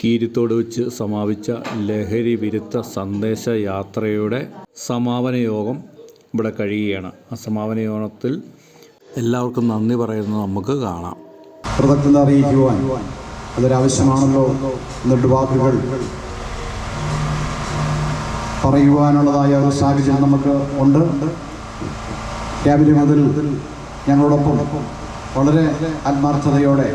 കീരിത്തോട് വെച്ച് സമാപിച്ച ലഹരി വിരുദ്ധ സന്ദേശ യാത്രയുടെ സമാപന യോഗം ഇവിടെ കഴിയുകയാണ്. ആ സമാപന യോഗത്തിൽ എല്ലാവർക്കും നന്ദി പറയുന്നത് നമുക്ക് കാണാം. കൃതജ്ഞത അറിയിക്കുവാൻ അതൊരാവശ്യമാണല്ലോ എന്നിട്ട് വാക്കുകൾ പറയുവാനുള്ളതായ ഒരു സാഹചര്യം നമുക്ക് ഉണ്ട്. രാവിലെ മുതൽ ഞങ്ങളോടൊപ്പം വളരെ ആത്മാർത്ഥതയോടെ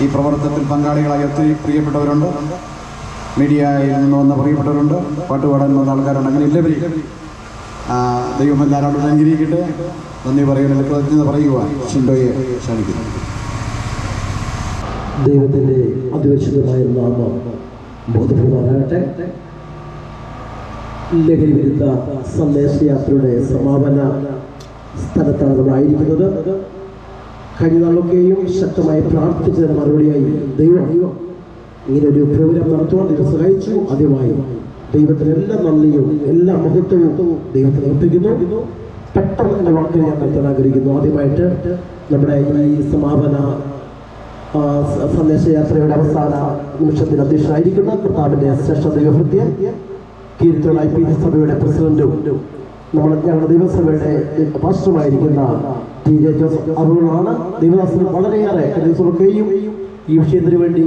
ഈ പ്രവർത്തനത്തിൽ പങ്കാളികളായി ഒത്തിരി പ്രിയപ്പെട്ടവരുണ്ട്. മീഡിയയിൽ നിന്ന് വന്ന പ്രിയപ്പെട്ടവരുണ്ട്. പാട്ടുപാടാൻ വന്ന ആൾക്കാരുണ്ട്. അങ്ങനെ ഇല്ല ആ, ദൈവം എല്ലാവരോടും അനുഗ്രഹിക്കട്ടെ നന്ദി പറയുന്നത് കൃതജ്ഞത പറയുവാൻ ഷിൻഡോയെ ക്ഷണിക്കുന്നു. ദൈവത്തിന്റെ അതിപരിശുദ്ധമായ നാമം ബോധപ്പെടുമാറാകട്ടെ ലഹരി വിരുദ്ധ സന്ദേശയാത്രയുടെ സമാപന സ്ഥലത്താണ് നമ്മളായിരിക്കുന്നത് കഴിഞ്ഞ നാളൊക്കെയും ശക്തമായി പ്രാർത്ഥിച്ചതിന് മറുപടിയായി ദൈവം ഇങ്ങനെ ഒരു പ്രോഗ്രാം നടത്തുവാൻ ദൈവം സഹായിച്ചു. ആദ്യമായി ദൈവത്തിന് എല്ലാ നന്ദിയും എല്ലാ മഹത്വവും ദൈവത്തിന് അർപ്പിക്കുന്നു. പെട്ടെന്ന് എന്റെ വാക്കിൽ ഞാൻ നടത്താൻ ആഗ്രഹിക്കുന്നു. ആദ്യമായിട്ട് നമ്മുടെ ഈ സമാപന സന്ദേശയാത്രയുടെ അവസാന നിമിഷത്തിൽ അധ്യക്ഷനായിരിക്കുന്ന കർത്താവിന്റെ ശ്രേഷ്ഠ ദൈവഹൃത്യ കീർത്തോൾ പി സഭയുടെ പ്രസിഡന്റും നമ്മുടെ ഞങ്ങളുടെ ദൈവസഭയുടെ പാസ്റ്ററുമായിരിക്കുന്ന ടി ജെ ജോസഫ് അറിവുകളാണ് ദൈവദാസന് വളരെയേറെ ദിവസമൊക്കെയും ഈ വിഷയത്തിന് വേണ്ടി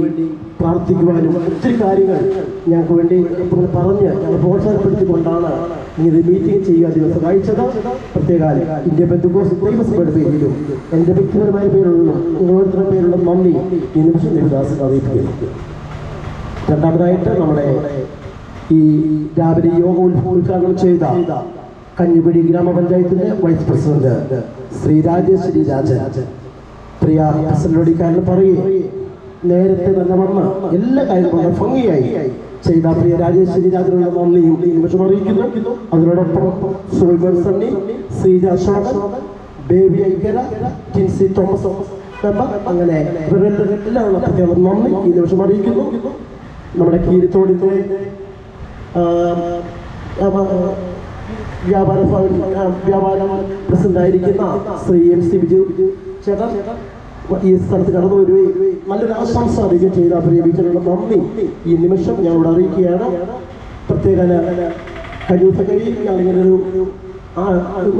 പ്രാർത്ഥിക്കുവാനും ഒത്തിരി കാര്യങ്ങൾ ഞങ്ങൾക്ക് വേണ്ടി പറഞ്ഞ് ഞങ്ങൾ പ്രോത്സാഹനപ്പെടുത്തിക്കൊണ്ടാണ് ഇങ്ങനെ മീറ്റിംഗ് ചെയ്യുക ദിവസം അയച്ചത് പ്രത്യേക ഇന്ത്യ ബന്ധുക്കോസ് പേരിലും എന്റെ വ്യക്തിപരമായ പേരിലുള്ള ഓരോരുത്തരുടെ പേരിലുള്ള നന്ദി. ഈ നിമിഷം ദേവദാസ് അറിയിക്കുന്നു രണ്ടാമതായിട്ട് നമ്മുടെ ഈ രാവിലെ യോഗ ഉദ്ഘ- ഉദ്ഘാടനം ചെയ്ത കഞ്ഞിക്കുഴി ഗ്രാമപഞ്ചായത്തിന്റെ വൈസ് പ്രസിഡന്റ് ശ്രീ രാജേശ്വരി രാജൻ. പ്രിയ പ്രസിഡന്റോട് പറയേ നേരത്തെ തന്നെ വന്ന എല്ലാ കാര്യങ്ങളും ഭംഗിയായി. ചെയ്ത പ്രിയ രാജേശ്വരി രാജനുള്ള നന്ദിയും നിമിഷം അറിയിക്കുന്നു. അതിനോടൊപ്പം സോയ്ബർ സണ്ണി ശ്രീജ ബേബി ഐക്കര ടിൻസി തോമസ് അങ്ങനെ ഇവരെല്ലാം എല്ലാവരും നന്ദി ഈ നിമിഷം അറിയിക്കുന്നു. നമ്മുടെ കീരിത്തോടിന്റെ വ്യാപാര വ്യാപാര പ്രസിഡന്റായിരിക്കുന്ന ശ്രീ എം സി ബിജു ചേട്ടൻ ഈ സ്ഥലത്ത് കടന്നു വരികയും നല്ലൊരു ആശംസ അറിയുകയും ചെയ്ത അഭിനയിക്കാനുള്ള നന്ദി. ഈ നിമിഷം ഞങ്ങളോട് അറിയിക്കുകയാണ്. പ്രത്യേക കഴിവ് സെക്രട്ടറി ആ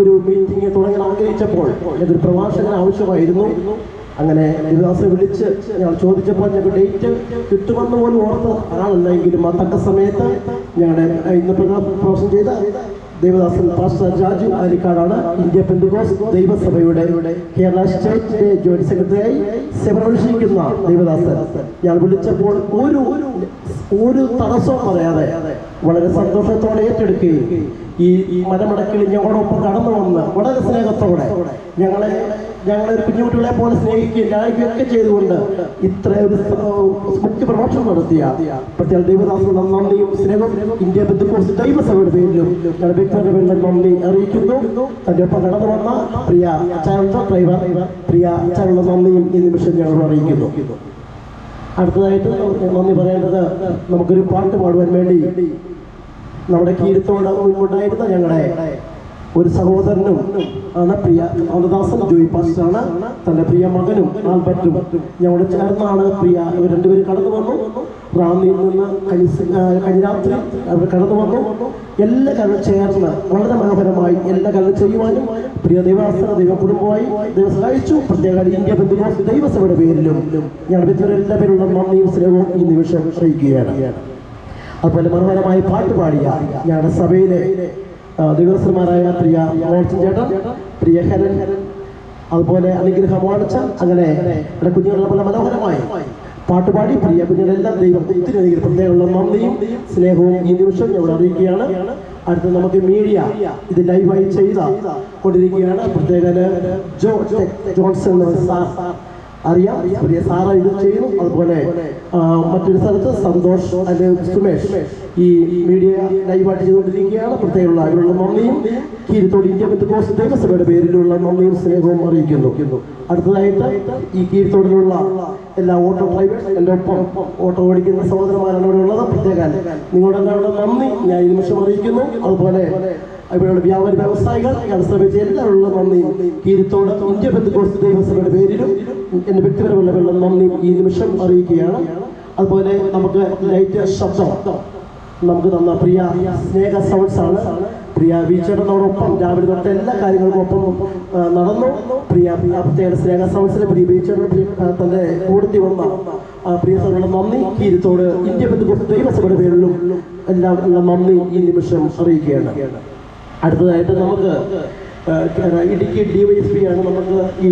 ഒരു മീറ്റിംഗ് തുടങ്ങാൻ ആഗ്രഹിച്ചപ്പോൾ ഞങ്ങൾക്ക് പ്രഭാഷകൻ ആവശ്യമായിരുന്നു. അങ്ങനെ ഗുരുദാസെ വിളിച്ച് ഞാൻ ചോദിച്ചപ്പോൾ ഞങ്ങൾക്ക് ഡേറ്റ് കിട്ടുമെന്ന് പോലും ഓർത്ത ആളല്ല എങ്കിലും ആ തക്ക സമയത്ത് ഞങ്ങളുടെ ഇന്ന് പ്രകാശം ചെയ്ത ദേവദാസൻ പാസ്റ്റർ രാജു ആലിക്കാടാണ് ഇന്ത്യ പെന്തുകോസ് ദൈവസഭയുടെ കേരള സ്റ്റേറ്റിന്റെ ജോയിന്റ് സെക്രട്ടറിയായി സേവനമനുഷ്ഠിക്കുന്ന ദേവദാസൻ. ഞാൻ വിളിച്ചപ്പോൾ ഒരു ഒരു തടസ്സവും പറയാതെ വളരെ സന്തോഷത്തോടെ ഏറ്റെടുക്കുകയും ഈ ഈ മലമടക്കിൽ ഞങ്ങളോടൊപ്പം കടന്നു വന്ന് വളരെ സ്നേഹത്തോടെ ഞങ്ങളെ ഞങ്ങളെ കുഞ്ഞുകുട്ടികളെ പോലെ സ്നേഹിക്കുകയും ലാളിക്കുകയൊക്കെ ചെയ്തുകൊണ്ട് ഇത്ര ഒരു മുഖ്യ പ്രഭാഷണം നടത്തിയ പ്രത്യേക ദൈവദാസനുള്ള നന്ദിയും സ്നേഹം ഇന്ത്യ ബന്ധുക്കോസ് ദൈവസഭയുടെ പേരിലും വ്യക്തിയുടെ പേരിലും നന്ദി അറിയിക്കുന്നു. തന്റെ ഒപ്പം കടന്നു വന്ന പ്രിയ ചാനൽ ഡ്രൈവർ പ്രിയ ചാനൽ നന്ദിയും ഈ നിമിഷം ഞങ്ങൾ അറിയിക്കുന്നു. അടുത്തതായിട്ട് നന്ദി പറയേണ്ടത് നമുക്കൊരു പാട്ട് പാടുവാൻ വേണ്ടി നമ്മുടെ കീരത്തോട് ഉണ്ടായിരുന്ന ഞങ്ങളുടെ ഒരു സഹോദരനും ആണ് പ്രിയ അമൃദാസൻ ജോയി പാസ്റ്ററാണ്. തന്റെ പ്രിയ മകനും ആൽബർട്ടും ഞങ്ങളുടെ ചേർന്നാണ് പ്രിയ. രണ്ടുപേരും കടന്നു വന്നു. റാന്നിയിൽ നിന്ന് കഴിഞ്ഞ രാത്രി അവർ കടന്നു വന്നു. എല്ലാ കാര്യം ചേർന്ന് വളരെ മനോഹരമായി എല്ലാ കാര്യം ചെയ്യുവാനും പ്രിയ ദൈവാസന ദൈവ കുടുംബമായി ദൈവം സഹായിച്ചു. പ്രത്യേക ഇന്ത്യ ബന്ധുക്കോസ് ദൈവസഭയുടെ പേരിലും ഞങ്ങളുടെ വ്യക്തികളുടെ എല്ലാ പേരുള്ള നന്ദിയും സ്നേഹവും ഈ നിമിഷം അറിയിക്കുകയാണ്. അതുപോലെ മനോഹരമായി പാട്ട് പാടിയ ഞങ്ങളുടെ സഭയിലെ ദിവസന്മാരായ പ്രിയ മോഹൻ ചേട്ടൻ പ്രിയ ഹരൻ അതുപോലെ അനുഗ്രഹ മോണച്ച അങ്ങനെ കുഞ്ഞുങ്ങളെ പോലെ മനോഹരമായി പാട്ടുപാടി പ്രിയ കുഞ്ഞുങ്ങളെല്ലാം ദൈവം ഒത്തിരി അധികം പ്രത്യേകമുള്ള നന്ദിയും സ്നേഹവും ഈ നിമിഷം ഞങ്ങൾ അറിയിക്കുകയാണ്. അടുത്ത് നമുക്ക് മീഡിയ ഇത് ലൈവായി ചെയ്ത കൊണ്ടിരിക്കുകയാണ്. പ്രത്യേക ജോ ജോൺസൺ സാർ. അറിയാം പ്രിയ സാറ ഇത് ചെയ്യുന്നു. അതുപോലെ മറ്റൊരു സ്ഥലത്ത് സന്തോഷ് അല്ലെ സുമേഷ് ഈ മീഡിയ ലൈവായിട്ട് ചെയ്തുകൊണ്ടിരിക്കുകയാണ്. പ്രത്യേകമുള്ള അതിനുള്ള നന്ദിയും കീഴ്ത്തോട് ഇന്ത്യ ബന്ധുക്കോസ് ദേവസഭയുടെ പേരിലുള്ള നന്ദിയും സ്നേഹവും അറിയിക്കുന്നു. അടുത്തതായിട്ട് ഈ കീഴ്ത്തോടിലുള്ള എല്ലാ ഓട്ടോ ഡ്രൈവേഴ്സ് എന്റെ ഒപ്പം ഓട്ടോ ഓടിക്കുന്ന സഹോദരന്മാരാണ് ഇവിടെ ഉള്ളത്. പ്രത്യേക നിങ്ങളുടെ നന്ദി. ഞാൻ ഈ നിമിഷം അറിയിക്കുന്നു. അതുപോലെ ഇവിടെയുള്ള വ്യാപാരി വ്യവസായികൾ ഞാൻ ശ്രമിച്ച എല്ലാവരുള്ള നന്ദിയും കീരിത്തോട് ഇന്ത്യ ബന്ധുക്കോസ് ദൈവസഭയുടെ പേരിലും എന്റെ വ്യക്തിപരമുള്ള വെള്ളം നന്ദി ഈ നിമിഷം അറിയിക്കുകയാണ്. അതുപോലെ നമുക്ക് ലൈറ്റ് ശബ്ദം. നമുക്ക് തന്ന പ്രിയ സ്നേഹ സൗണ്ട്സ് ആണ്. പ്രിയ വീച്ചേട്ടനോടൊപ്പം രാവിലെ തൊട്ട് എല്ലാ കാര്യങ്ങൾക്കും ഒപ്പം നടന്നു. പ്രിയ പ്രത്യേക സ്നേഹ സൗണ്ട്സിന് പ്രിയ വീച്ചേട്ടൻ തന്റെ കൂടുതൽ വന്ന പ്രിയ സൗണ്ടുള്ള നന്ദി കീരിത്തോട് ഇന്ത്യ ബന്ധുക്കോസ് ദൈവസഭയുടെ പേരിലും എല്ലാം നന്ദി ഈ നിമിഷം അറിയിക്കുകയാണ്. അടുത്തതായിട്ട് നമുക്ക് ഇടുക്കി ഡിവൈഎസ്പി ആണ് നമുക്ക് ഈ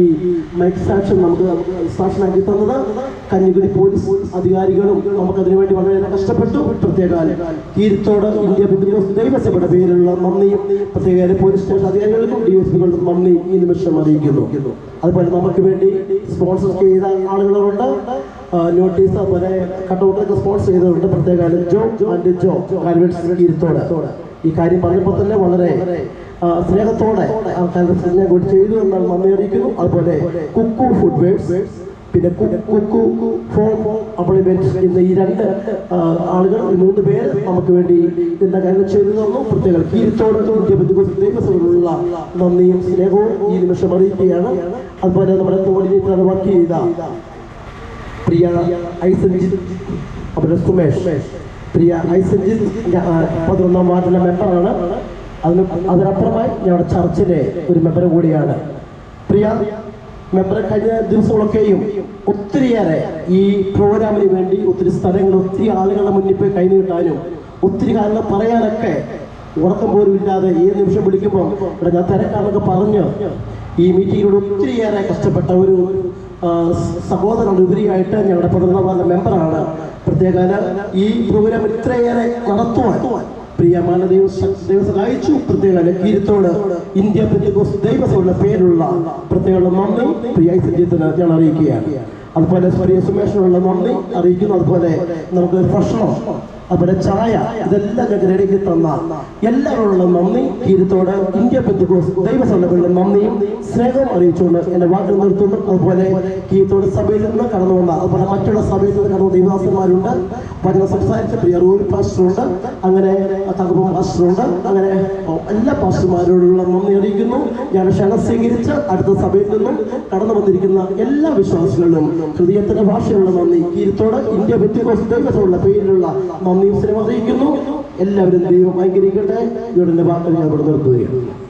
മൈക്ക് സാക്ഷൻ നമുക്ക് സാക്ഷനാക്കി തന്നത്. കഞ്ഞിക്കുടി പോലീസ് അധികാരികളും നമുക്ക് അതിനുവേണ്ടി വളരെ കഷ്ടപ്പെട്ടു. പ്രത്യേക കീരത്തോട് ഇന്ത്യ ബന്ധുക്കോസ് ദൈവസഭയുടെ പേരിലുള്ള നന്ദിയും പ്രത്യേക പോലീസ് സ്റ്റേഷൻ അധികാരികൾക്കും ഡിവൈഎസ്പികൾക്കും നന്ദി ഈ നിമിഷം അറിയിക്കുന്നു. അതുപോലെ നമുക്ക് വേണ്ടി സ്പോൺസർ ചെയ്ത ആളുകളുണ്ട് നോട്ടീസ് അതുപോലെ കട്ടൗട്ടൊക്കെ സ്പോൺസർ ചെയ്തവരുണ്ട്. പ്രത്യേക ജോ ആൻഡ് ജോ കാൽവേറ്റ്സ് കീരത്തോട് ഈ കാര്യം പറഞ്ഞപ്പോൾ തന്നെ വളരെ സ്നേഹത്തോടെ ആൾക്കാരുടെ ശ്രദ്ധ കൂടി ചെയ്തു എന്നാൽ നന്ദി അറിയിക്കുന്നു. അതുപോലെ കുക്കു ഫുഡ് വേഴ്സ് പിന്നെ കുക്കു ഫോം അപ്ലിമെന്റ് എന്ന ഈ രണ്ട് ആളുകൾ മൂന്ന് പേര് നമുക്ക് വേണ്ടി ഇതിന്റെ കാര്യങ്ങൾ ചെയ്തു തന്നു. പ്രത്യേക കീരത്തോട് ഇന്ത്യ നന്ദിയും സ്നേഹവും ഈ നിമിഷം അറിയിക്കുകയാണ്. അതുപോലെ നമ്മുടെ കോർഡിനേറ്റർ വർക്ക് ചെയ്ത പ്രിയ ഐസൻജിത് അവരുടെ സുമേഷ്. പ്രിയ ആ, പതിനൊന്നാം വാർഡിലെ മെമ്പറാണ്. അതിന് അതിനപ്പുറമായി ഞങ്ങളുടെ ചർച്ചിലെ ഒരു മെമ്പർ കൂടിയാണ്. പ്രിയ മെമ്പർ കഴിഞ്ഞ ദിവസങ്ങളൊക്കെയും ഒത്തിരിയേറെ ഈ പ്രോഗ്രാമിന് വേണ്ടി ഒത്തിരി സ്ഥലങ്ങൾ ഒത്തിരി ആളുകളുടെ മുന്നിൽ പോയി കൈനീട്ടാനും ഒത്തിരി കാര്യങ്ങൾ പറയാനൊക്കെ ഉറക്കം പോലും ഇല്ലാതെ ഏത് നിമിഷം വിളിക്കുമ്പോൾ ഇവിടെ ഞാൻ തിരക്കാരൊക്കെ പറഞ്ഞ് ഈ മീറ്റിങ്ങിനോട് ഒത്തിരിയേറെ കഷ്ടപ്പെട്ട ഒരു സഹോദരനുപരിയായിട്ട് ഞങ്ങളുടെ പതിനൊന്നാം മെമ്പറാണ്. പ്രത്യേക ഈ പ്രോഗ്രാം ഇത്രയേറെ നടത്തുവാൻ പ്രിയ ദൈവ ദൈവം സഹായിച്ചു പ്രത്യേക കീരത്തോട് ഇന്ത്യ പെന്തക്കോസ് ദൈവസഭയുടെ പേരുള്ള പ്രത്യേക നന്ദി. പ്രിയ സജീത്തിന് ഞാൻ അറിയിക്കുകയാണ്. അതുപോലെ സ്വരീയ സുമേഷനുള്ള നന്ദി അറിയിക്കുന്നു. അതുപോലെ നമുക്ക് ഭക്ഷണം അതുപോലെ ചായ ഇതെല്ലാം ഞങ്ങൾക്ക് റെഡിയാക്കി തന്ന എല്ലാവരോടുള്ള നന്ദി. കീരത്തോട് ഇന്ത്യ പെന്തക്കോസ് ദൈവസഭയുടെ നന്ദിയും സ്നേഹവും അറിയിച്ചുകൊണ്ട് എന്റെ വാക്കുകൾ നിർത്തുന്നു. അതുപോലെ കീരത്തോട് സഭയിൽ നിന്ന് കടന്നു വന്ന അതുപോലെ മറ്റുള്ള സഭയിൽ നിന്ന് കടന്നു ദൈവദാസന്മാരുണ്ട്. വചനം സംസാരിച്ച പ്രിയ റൂൽ പാസ്റ്ററുണ്ട്. അങ്ങനെ തകപ്പം പാസ്റ്ററുണ്ട്. അങ്ങനെ എല്ലാ പാസ്റ്റർമാരോടുള്ള നന്ദി അറിയിക്കുന്നു. ഞാൻ ക്ഷണം സ്വീകരിച്ച് അടുത്ത സഭയിൽ നിന്നും കടന്നു വന്നിരിക്കുന്ന എല്ലാ വിശ്വാസികളിലും ഹൃദയത്തിന്റെ ഭാഷയുള്ള നന്ദി. കീരത്തോട് ഇന്ത്യ വ്യക്തികോസ് ദൈവത്തിലുള്ള പേരിലുള്ള നന്ദിയും സ്നേഹം അറിയിക്കുന്നു. എല്ലാവരും ദൈവം അനുഗ്രഹിക്കട്ടെ. ഇവിടെ ഞാൻ ഇവിടെ നിർത്തുകയാണ്.